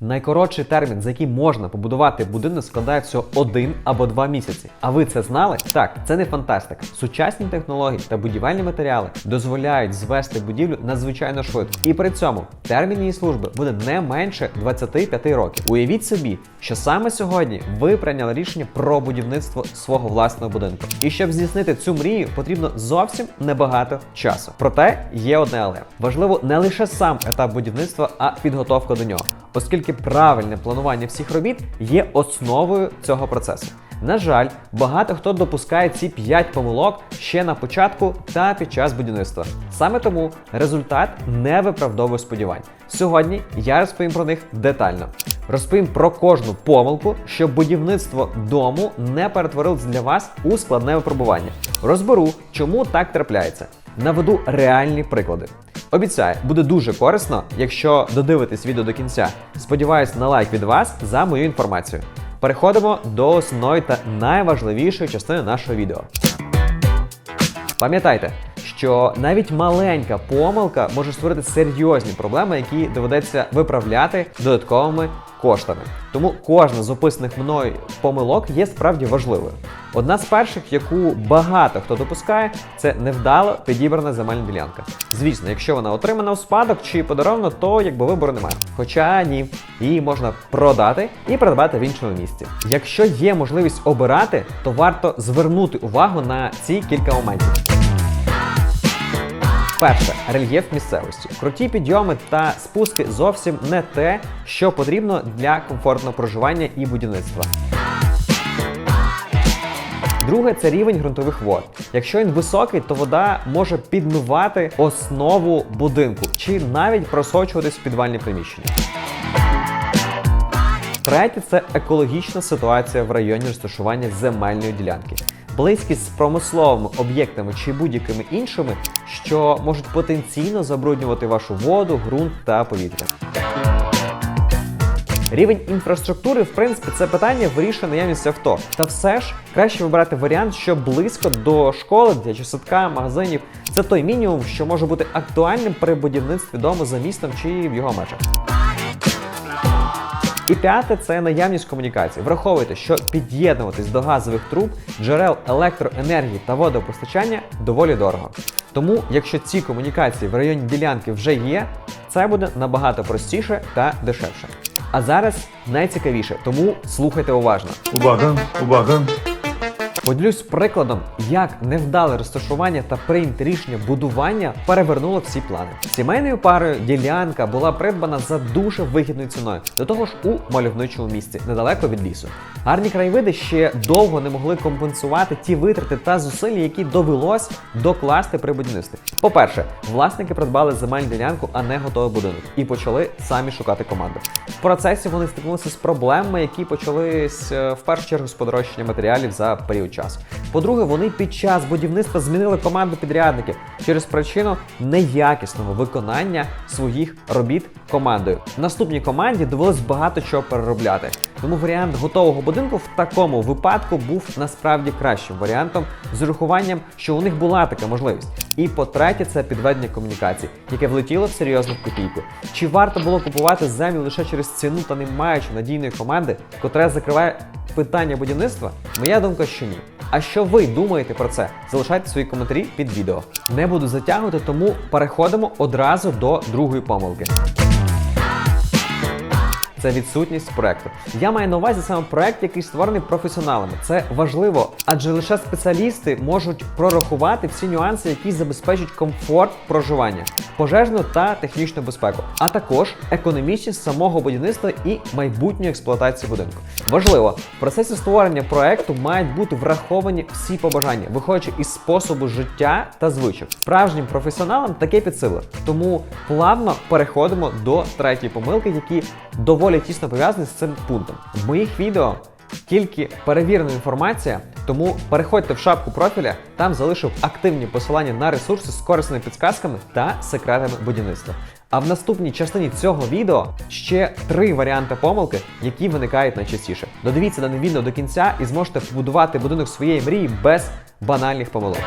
Найкоротший термін, за який можна побудувати будинок, складає всього один або два місяці. А ви це знали? Так, це не фантастика. Сучасні технології та будівельні матеріали дозволяють звести будівлю надзвичайно швидко. І при цьому термін її служби буде не менше 25 років. Уявіть собі, що саме сьогодні ви прийняли рішення про будівництво свого власного будинку. І щоб здійснити цю мрію, потрібно зовсім небагато часу. Проте є одне але важливо не лише сам етап будівництва, а підготовка до нього, оскільки правильне планування всіх робіт є основою цього процесу. На жаль, багато хто допускає ці 5 помилок ще на початку та під час будівництва. Саме тому результат не виправдовує сподівань. Сьогодні я розповім про них детально. Розповім про кожну помилку, щоб будівництво дому не перетворилось для вас у складне випробування. Розберу, чому так трапляється. Наведу реальні приклади. Обіцяю, буде дуже корисно, якщо додивитесь відео до кінця. Сподіваюсь на лайк від вас за мою інформацію. Переходимо до основної та найважливішої частини нашого відео. Пам'ятайте, що навіть маленька помилка може створити серйозні проблеми, які доведеться виправляти додатковими коштами. Тому кожна з описаних мною помилок є справді важливою. Одна з перших, яку багато хто допускає, це невдало підібрана земельна ділянка. Звісно, якщо вона отримана у спадок чи подарована, то якби вибору немає. Хоча ні, її можна продати і придбати в іншому місці. Якщо є можливість обирати, то варто звернути увагу на ці кілька моментів. Перше рельєф місцевості. Круті підйоми та спуски зовсім не те, що потрібно для комфортного проживання і будівництва. Друге це рівень ґрунтових вод. Якщо він високий, то вода може підмивати основу будинку чи навіть просочуватись в підвальні приміщення. Третє це екологічна ситуація в районі розташування земельної ділянки. Близькість з промисловими об'єктами чи будь-якими іншими, що можуть потенційно забруднювати вашу воду, ґрунт та повітря. Рівень інфраструктури, в принципі, це питання вирішує наявність авто. Та все ж краще вибирати варіант, що близько до школи, дитячого садка, магазинів. Це той мінімум, що може бути актуальним при будівництві дому за містом чи в його межах. І п'яте це наявність комунікації. Враховуйте, що під'єднуватись до газових труб, джерел електроенергії та водопостачання доволі дорого. Тому, якщо ці комунікації в районі ділянки вже є, це буде набагато простіше та дешевше. А зараз найцікавіше, тому слухайте уважно. Увага, увага! Поділюсь прикладом, як невдале розташування та прийняте рішення будування перевернуло всі плани. Сімейною парою ділянка була придбана за дуже вигідною ціною, до того ж у мальовничому місці, недалеко від лісу. Гарні краєвиди ще довго не могли компенсувати ті витрати та зусилля, які довелось докласти при будівництві. По-перше, власники придбали земельну ділянку, а не готовий будинок, і почали самі шукати команду. В процесі вони стикнулися з проблемами, які почались е, в першу чергу з подорожчання матеріалів за період часу. По-друге, вони під час будівництва змінили команду підрядників через причину неякісного виконання своїх робіт командою. Наступній команді довелось багато чого переробляти. Тому варіант готового будинку в такому випадку був насправді кращим варіантом з урахуванням, що у них була така можливість. І по-третє, це підведення комунікацій, яке влетіло в серйозну копійку. Чи варто було купувати землю лише через ціну та не маючи надійної команди, котра закриває питання будівництва? Моя думка, що ні. А що ви думаєте про це? Залишайте свої коментарі під відео. Не буду затягувати, тому переходимо одразу до другої помилки. Це відсутність проекту. Я маю на увазі саме проект, який створений професіоналами. Це важливо, адже лише спеціалісти можуть прорахувати всі нюанси, які забезпечать комфорт проживання, пожежну та технічну безпеку, а також економічність самого будівництва і майбутньої експлуатації будинку. Важливо, в процесі створення проекту мають бути враховані всі побажання, виходячи із способу життя та звичок. Справжнім професіоналам таке під силу. Тому плавно переходимо до третьої помилки, які доволі тісно пов'язані з цим пунктом. В моїх відео тільки перевірена інформація, тому переходьте в шапку профіля, там залишив активні посилання на ресурси з корисними підсказками та секретами будівництва. А в наступній частині цього відео ще три варіанти помилки, які виникають найчастіше. Додивіться дане відео до кінця і зможете побудувати будинок своєї мрії без банальних помилок.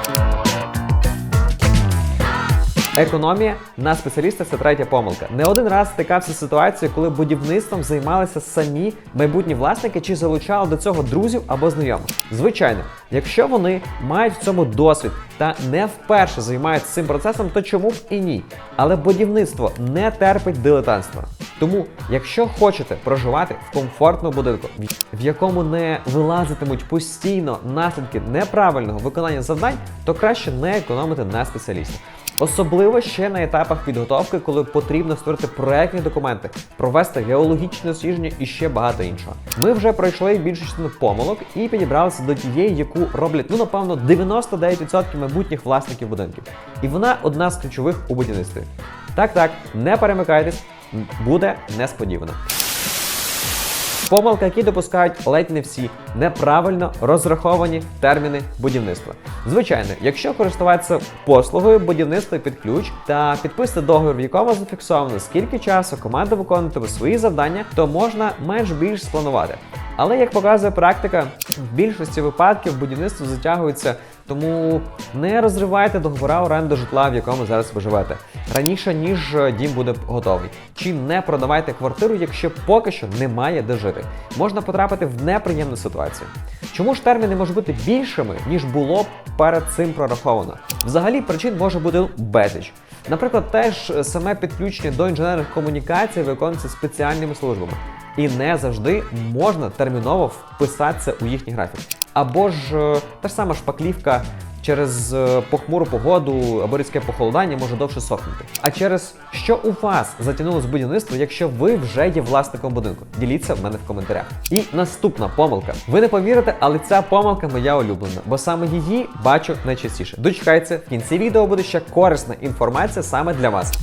Економія на спеціаліста це третя помилка. Не один раз стикався з ситуацією, коли будівництвом займалися самі майбутні власники чи залучали до цього друзів або знайомих. Звичайно, якщо вони мають в цьому досвід та не вперше займаються цим процесом, то чому б і ні? Але будівництво не терпить дилетантства. Тому, якщо хочете проживати в комфортному будинку, в- якому не вилазитимуть постійно наслідки неправильного виконання завдань, то краще не економити на спеціалістів. Особливо ще на етапах підготовки, коли потрібно створити проектні документи, провести геологічне дослідження і ще багато іншого. Ми вже пройшли більшу частину помилок і підібралися до тієї, яку роблять ну напевно 99% майбутніх власників будинків. І вона одна з ключових у будівництві. Так, так, не перемикайтесь, буде несподівано. Помилки, які допускають ледь не всі неправильно розраховані терміни будівництва. Звичайно, якщо користуватися послугою будівництва під ключ та підписати договір, в якому зафіксовано скільки часу команда виконуватиме свої завдання, то можна менш-більш спланувати. Але як показує практика, в більшості випадків будівництво затягується, тому не розривайте договора оренди житла, в якому зараз ви живете, раніше ніж е, дім буде готовий. Чи не продавайте квартиру, якщо поки що немає де жити. Можна потрапити в неприємну ситуацію. Чому ж терміни можуть бути більшими, ніж було перед цим прораховано? Взагалі причин може бути безліч. Наприклад, теж саме підключення до інженерних комунікацій виконується спеціальними службами. І не завжди можна терміново вписатися у їхній графік. Або ж е, та ж сама шпаклівка через е, похмуру погоду або різке похолодання може довше сохнути. А через що у вас затягнуло з будівництво, якщо ви вже є власником будинку? Діліться в мене в коментарях. І наступна помилка. Ви не повірите, але ця помилка моя улюблена, бо саме її бачу найчастіше. Дочекайте, в кінці відео буде ще корисна інформація саме для вас.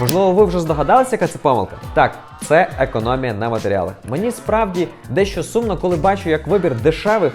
Можливо, ви вже здогадалися, яка це помилка? Так, це економія на матеріалах. Мені справді дещо сумно, коли бачу, як вибір дешевих.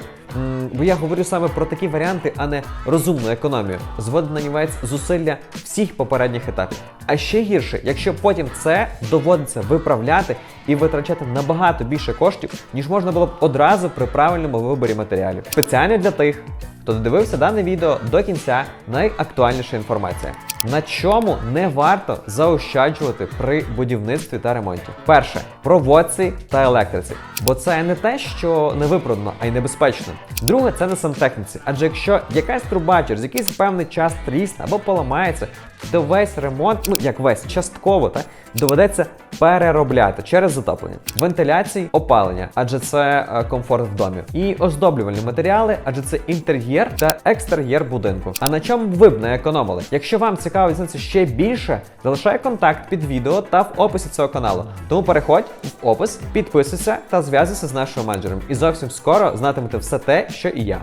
Бо я говорю саме про такі варіанти, а не розумну економію. Зводить на нівець зусилля всіх попередніх етапів. А ще гірше, якщо потім це доводиться виправляти і витрачати набагато більше коштів, ніж можна було б одразу при правильному виборі матеріалів. Спеціально для тих, хто додивився дане відео до кінця, найактуальніша інформація. На чому не варто заощаджувати при будівництві та ремонті? Перше проводці та електриці, бо це не те, що не виправдано, а й небезпечно. Друге, це на сантехніці. Адже якщо якась труба через якийсь певний час трісне або поламається, то весь ремонт, ну як весь частково, так доведеться переробляти через затоплення, вентиляції, опалення, адже це е, комфорт в домі, і оздоблювальні матеріали, адже це інтер'єр та екстер'єр будинку. А на чому ви б не економили? Якщо вам цікаво дізнатися ще більше, залишай контакт під відео та в описі цього каналу. Тому переходь в опис, підписуйся та зв'язуйся з нашим менеджером. І зовсім скоро знатимете все те, що і я.